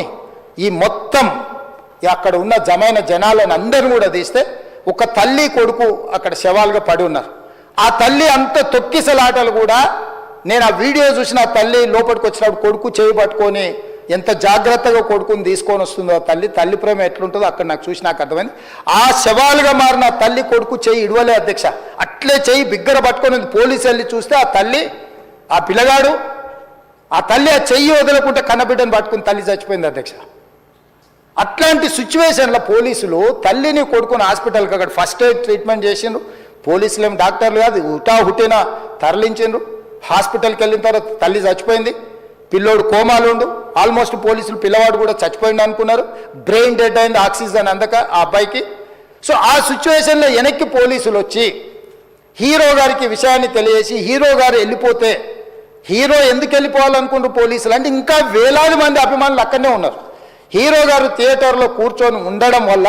పోని ఈ మొత్తం అక్కడ ఉన్న జమైన జనాలను అందరిని కూడా తీస్తే ఒక తల్లి కొడుకు అక్కడ శవాలుగా పడి ఉన్నారు ఆ తల్లి అంత తొక్కిసలాటలు కూడా నేను ఆ వీడియో చూసిన తల్లి లోపలికి వచ్చినప్పుడు కొడుకు చేయి పట్టుకొని ఎంత జాగ్రత్తగా కొడుకుని తీసుకొని వస్తుందో తల్లి తల్లి ప్రేమ ఎట్లుంటుందో అక్కడ నాకు చూసి నాకు అర్థమైంది ఆ శవాలుగా మారిన తల్లి కొడుకు చేయి ఇడవలే అధ్యక్ష అట్లే చేయి బిగ్గర పట్టుకొని ఉంది. పోలీసు వెళ్ళి చూస్తే ఆ తల్లి ఆ పిల్లగాడు ఆ తల్లి ఆ చెయ్యి వదలకుంటే కన్నబిడ్డను పట్టుకుని తల్లి చచ్చిపోయింది అధ్యక్ష. అట్లాంటి సిచ్యువేషన్లో పోలీసులు తల్లిని కొడుకుని హాస్పిటల్కి అక్కడ ఫస్ట్ ఎయిడ్ ట్రీట్మెంట్ చేసిండ్రు. పోలీసులు ఏం డాక్టర్లు కాదు హుటా హుటిన తరలించిండ్రు. హాస్పిటల్కి వెళ్ళిన తర్వాత తల్లి చచ్చిపోయింది. పిల్లోడు కోమాలు ఉండు. ఆల్మోస్ట్ పోలీసులు పిల్లవాడు కూడా చచ్చిపోయింది అనుకున్నారు. బ్రెయిన్ డెడ్ అయింది ఆక్సిజన్ అందక ఆ అబ్బాయికి. సో ఆ సిచ్యువేషన్లో వెనక్కి పోలీసులు వచ్చి హీరో గారికి విషయాన్ని తెలియజేసి హీరో గారు వెళ్ళిపోతే హీరో ఎందుకు వెళ్ళిపోవాలనుకుంటారు పోలీసులు? అంటే ఇంకా వేలాది మంది అభిమానులు అక్కడనే ఉన్నారు. హీరో గారు థియేటర్లో కూర్చొని ఉండడం వల్ల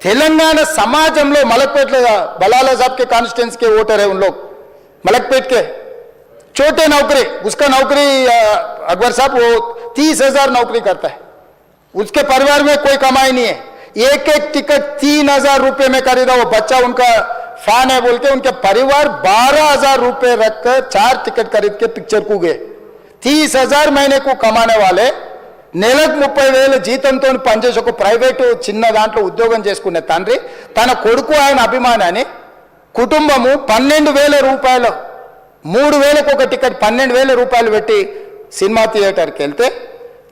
तेलंगाना समाज हम लोग मलकपेट बलाल साहब के कॉन्स्टिट्यूंस के वोटर है उन लोग। मलकपेट के। छोटे नौकरी, उसका नौकरी अकबर साहब, वो तीस हज़ार नौकरी करता है। उसके परिवार में कोई कमाई नहीं है। एक एक टिकट तीन हज़ार रुपये में खरीदा, वो बच्चा उनका फ़ैन है बोल के उनके परिवार बारह हज़ार रुपये रखकर चार टिकट खरीद के पिक्चर को गए। तीस हज़ार महीने को कमाने वाले నెలకు ముప్పై వేల జీతంతో పనిచేసి ఒక ప్రైవేటు చిన్న దాంట్లో ఉద్యోగం చేసుకునే తండ్రి తన కొడుకు ఆయన అభిమానాన్ని కుటుంబము పన్నెండు వేల రూపాయలు మూడు వేలకు ఒక టికెట్ పన్నెండు వేల రూపాయలు పెట్టి సినిమా థియేటర్కి వెళ్తే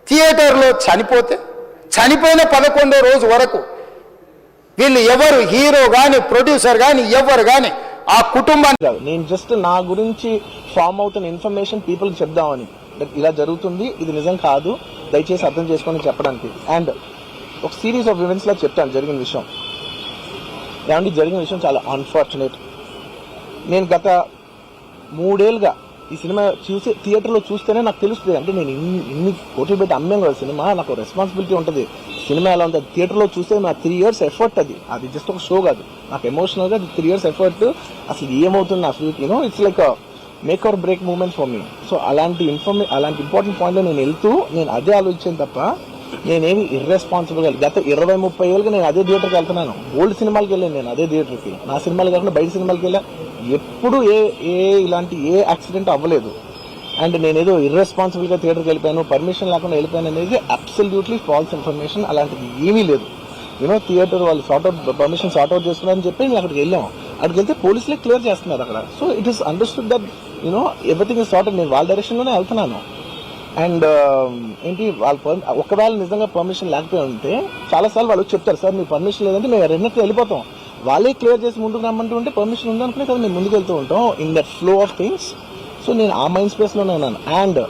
థియేటర్లో చనిపోతే చనిపోయిన పదకొండో రోజు వరకు వీళ్ళు ఎవరు హీరో కానీ ప్రొడ్యూసర్ కానీ ఎవరు కానీ ఆ కుటుంబాన్ని నేను జస్ట్ నా గురించి ఫామ్ అవుతున్న ఇన్ఫర్మేషన్ పీపుల్ చెప్దామని. ఇలా జరుగుతుంది ఇది నిజం కాదు దయచేసి అర్థం చేసుకొని చెప్పడానికి. అండ్ ఒక సిరీస్ ఆఫ్ ఈవెంట్స్లా చెప్తాను జరిగిన విషయం. ఏమంటే జరిగిన విషయం చాలా అన్ఫార్చునేట్ నేను గత మూడేళ్ళుగా ఈ సినిమా చూసి థియేటర్లో చూస్తేనే నాకు తెలుస్తుంది. అంటే నేను ఇన్ని ఇన్ని కోట్లు పెట్టి అమ్మాం కదా సినిమా నాకు రెస్పాన్సిబిలిటీ ఉంటుంది. సినిమా ఎలా ఉంటుంది థియేటర్లో చూస్తే నా త్రీ ఇయర్స్ ఎఫర్ట్ అది. అది జస్ట్ ఒక షో కాదు. నాకు ఎమోషనల్గా త్రీ ఇయర్స్ ఎఫర్ట్ అసలు ఏమవుతుంది నా future you know it's like make or break moment for me so అలాంటి ఇన్ఫర్మే అలాంటి ఇంపార్టెంట్ పాయింట్లో నేను వెళ్తూ నేను అదే ఆలోచించాను తప్ప నేనేమి ఇర్రెస్పాన్సిబుల్గా గత ఇరవై ముప్పై ఏళ్ళుగా నేను అదే థియేటర్కి వెళ్తున్నాను. ఓల్డ్ సినిమాలకి వెళ్ళాను నేను అదే థియేటర్కి నా సినిమాలు కాకుండా బయట సినిమాలకి వెళ్ళా. ఎప్పుడు ఏ ఏ ఇలాంటి ఏ యాక్సిడెంట్ అవ్వలేదు. అండ్ నేనేదో ఇర్రెస్పాన్సిబుల్గా థియేటర్కి వెళ్ళిపోయాను. పర్మిషన్ లేకుండా వెళ్ళిపోయాను అనేది అబ్సల్యూట్లీ ఫాల్స్ ఇన్ఫర్మేషన్ అలాంటిది ఏమీ లేదు. యూనో థియేటర్ వాళ్ళు sort out permission sort out చేస్తున్నారని చెప్పి మేము అక్కడికి వెళ్ళాము. అక్కడికి వెళ్తే పోలీసులే క్లియర్ చేస్తున్నారు అక్కడ. So it is understood that you know everything is sort నేను వాళ్ళ డైరెక్షన్లోనే వెళ్తున్నాను. అండ్ um, ఏంటి వాళ్ళ పర్- ఒకవేళ నిజంగా పర్మిషన్ లేకపోయి ఉంటే చాలాసార్లు వాళ్ళు చెప్తారు సార్ మీ పర్మిషన్ లేదంటే మేము రెండింటికి వెళ్ళిపోతాం. వాళ్ళే క్లియర్ చేసి ముందుకు రమ్మంటూ ఉంటే పర్మిషన్ ఉందనుకునే కదా మేము ముందుకు వెళ్తూ ఉంటాం in that flow of things so నేను ఆ మైండ్ స్పేస్లోనే ఉన్నాను. అండ్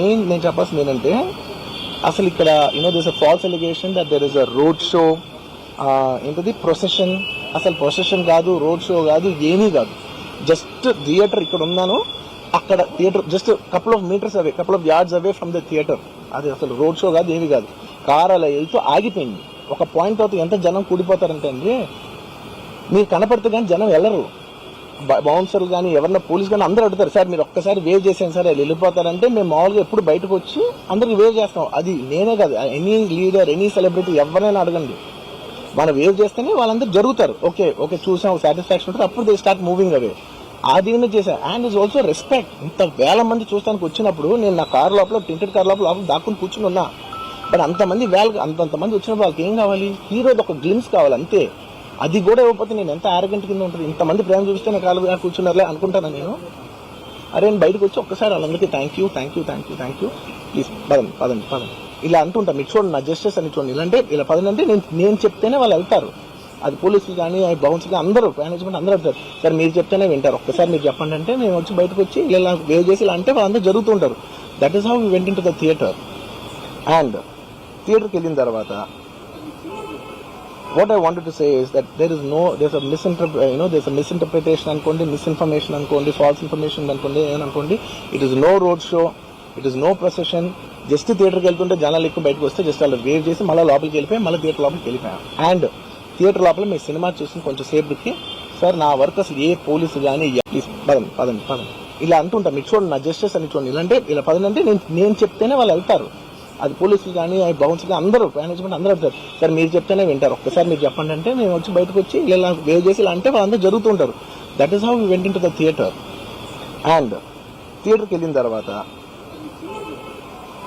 మెయిన్ నేను చెప్పాల్సింది ఏంటంటే అసలు ఇక్కడ you know this a false allegation that there is a road show ఏంటది ప్రొసెషన్ అసలు ప్రొసెషన్ కాదు రోడ్ షో కాదు ఏమీ కాదు. జస్ట్ థియేటర్ ఇక్కడ ఉన్నాను. అక్కడ theatre just couple of metres away couple of yards away from the theatre అది అసలు రోడ్ షో కాదు ఏమీ కాదు. కార్ అలా వెళ్తూ ఆగిపోయింది. ఒక పాయింట్ తర్వాత ఎంత జనం కూడిపోతారంటే అండి మీరు కనపడితే కానీ జనం వెళ్ళరు. బౌన్సర్లు కానీ ఎవరన్నా పోలీస్ కానీ అందరూ అడుగుతారు సార్ మీరు ఒక్కసారి వేవ్ చేసాను సార్ వాళ్ళు వెళ్ళిపోతారంటే మేము మామూలుగా ఎప్పుడు బయటకు వచ్చి అందరికి వేవ్ చేస్తాం. అది నేనే కాదు ఎనీ లీడర్ ఎనీ సెలబ్రిటీ ఎవరైనా అడగండి. మనం వేవ్ చేస్తేనే వాళ్ళందరూ జరుగుతారు. ఓకే ఓకే చూసాం సాటిస్ఫాక్షన్ ఉంటుంది. అప్పుడు దే స్టార్ట్ మూవింగ్ అవే ఆ దీన్ని చేశా అండ్ ఇస్ ఆల్సో రెస్పెక్ట్ ఇంత వేల మంది చూస్తానికి వచ్చినప్పుడు నేను నా కార్ లోపల ప్రింటెడ్ కార్ లోపల లోపల దాక్కుని కూర్చుని ఉన్నా. బట్ అంతమంది వేల అంతంత మంది వచ్చినప్పుడు వాళ్ళకి ఏం కావాలి? హీరోది ఒక గ్లిమ్స్ కావాలి అంతే. అది కూడా ఇవ్వకపోతే నేను ఎంత ఆరగంట కింద ఉంటుంది ఇంతమంది ప్రేమ చూపిస్తే నా కాలు కూర్చున్నారులే అనుకుంటాను నేను? అరే నేను బయటకు వచ్చి ఒక్కసారి వాళ్ళందరికీ thank you thank you thank you thank you please పదండి పదండి పదండి. ఇలా అంటుంటా మీరు చూడండి నా జస్టిస్ అని చూడండి. ఇలాంటే ఇలా పదండి అంటే నేను నేను చెప్తేనే వాళ్ళు వెళ్తారు. అది పోలీసులు కానీ బౌన్స్ కానీ అందరూ మేనేజ్మెంట్ అందరూ వెళ్తారు. సార్ మీరు చెప్తేనే వింటారు. ఒక్కసారి మీరు చెప్పండి అంటే మేము వచ్చి బయటకు వచ్చి ఇలా వేవ్ చేసి ఇలా అంటే వాళ్ళందరూ జరుగుతుంటారు. That is how we went into the theatre and థియేటర్కి వెళ్ళిన తర్వాత what I wanted to say is that there is no this a misinterpret you know this a misinterpretation అనుకోండి మిస్ఇన్ఫర్మేషన్ అనుకోండి ఫాల్స్ ఇన్ఫర్మేషన్ అనుకోండి ఏమనుకోండి it is no road show it is no procession just థియేటర్కి వెళ్తుంటే జనాలు ఎక్కువ బయటకు వస్తే just వాళ్ళు వేవ్ చేసి మళ్ళీ లోపలికి వెళ్ళిపోయి మళ్ళీ థియేటర్ లోపలికి వెళ్ళిపోయాం. అండ్ థియేటర్ లోపల మీ సినిమా చూసి కొంచెం సేపుకి సార్ నా వర్క్ అసలు ఏ పోలీసు కానీ ప్లీజ్ పదండి పదండి పదండి. ఇలా అంటుంటా మీరు చూడండి నా జస్టిస్ అని చూడండి. ఇలాంటే ఇలా పదండి అంటే నేను నేను చెప్తేనే వాళ్ళు వెళ్తారు. అది పోలీసులు కానీ బౌన్స్ కానీ అందరూ మేనేజ్మెంట్ అందరూ వెళ్తారు. సార్ మీరు చెప్తేనే వింటారు. ఒక్కసారి మీరు చెప్పండి అంటే మేము వచ్చి బయటకు వచ్చి ఇలా వేవ్ చేసి ఇలా అంటే వాళ్ళందరూ జరుగుతూ ఉంటారు. దట్ ఈస్ హౌ వి వెంట టు ద థియేటర్ అండ్ థియేటర్కి వెళ్ళిన తర్వాత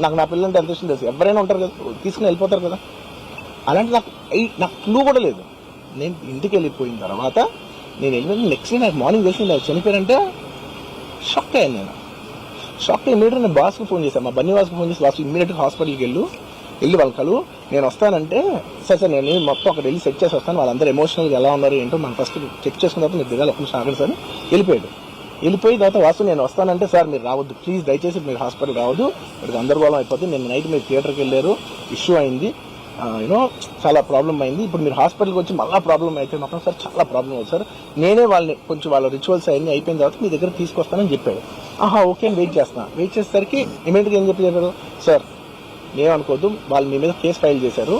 నాకు నా పిల్లలంటే ఎంత ఇష్టం తెలుసు. ఎవరైనా ఉంటారు కదా తీసుకుని వెళ్ళిపోతారు కదా. అలాంటి నాకు నాకు క్లూ కూడా లేదు. నేను ఇంటికి వెళ్ళిపోయిన తర్వాత నేను వెళ్ళిన నెక్స్ట్ డే నాకు మార్నింగ్ తెలిసింది అది చనిపోయారంటే షాక్ అయ్యాను నేను. షాక్ అయ్యి ఇమీడియట్ నేను బాస్కి ఫోన్ చేశాను మా బన్నీ బాస్కి ఫోన్ చేసి లాస్ట్ ఇమీడియట్గా హాస్పిటల్కి వెళ్ళు. వెళ్ళి వాళ్ళు కలు. నేను వస్తానంటే సరే సార్ నేను మొత్తం అక్కడ వెళ్ళి సెట్ చేసి వస్తాను. వాళ్ళందరూ ఎమోషనల్గా ఎలా ఉన్నారు ఏంటో మనం ఫస్ట్ చెక్ చేసుకున్న తర్వాత నేను దిగాలి. ఒక నిమిషం ఆగండి సార్. వెళ్ళిపోయాడు. వెళ్ళిపోయి తర్వాత వాసు నేను వస్తానంటే సార్ మీరు రావద్దు. ప్లీజ్ దయచేసి మీరు హాస్పిటల్ రావద్దు. ఇక్కడ గందరగోళం అయిపోతుంది నేను నైట్ మీరు థియేటర్కి వెళ్ళారు. ఇష్యూ అయింది. యూనో చాలా ప్రాబ్లం అయింది. ఇప్పుడు మీరు హాస్పిటల్కి వచ్చి మళ్ళీ ప్రాబ్లం అయితే మాత్రం సార్ చాలా ప్రాబ్లం అవుతుంది సార్. నేనే వాళ్ళని కొంచెం వాళ్ళ రిచువల్స్ అవన్నీ అయిపోయిన తర్వాత మీ దగ్గర తీసుకొస్తానని చెప్పాడు. ఆహా ఓకే అని వెయిట్ చేస్తాను వెయిట్ చేసేసరికి ఇమీడియట్గా ఏం చెప్పి చెప్పారు? సార్ ఏమనుకోవద్దు. వాళ్ళు మీ మీద కేసు ఫైల్ చేశారు.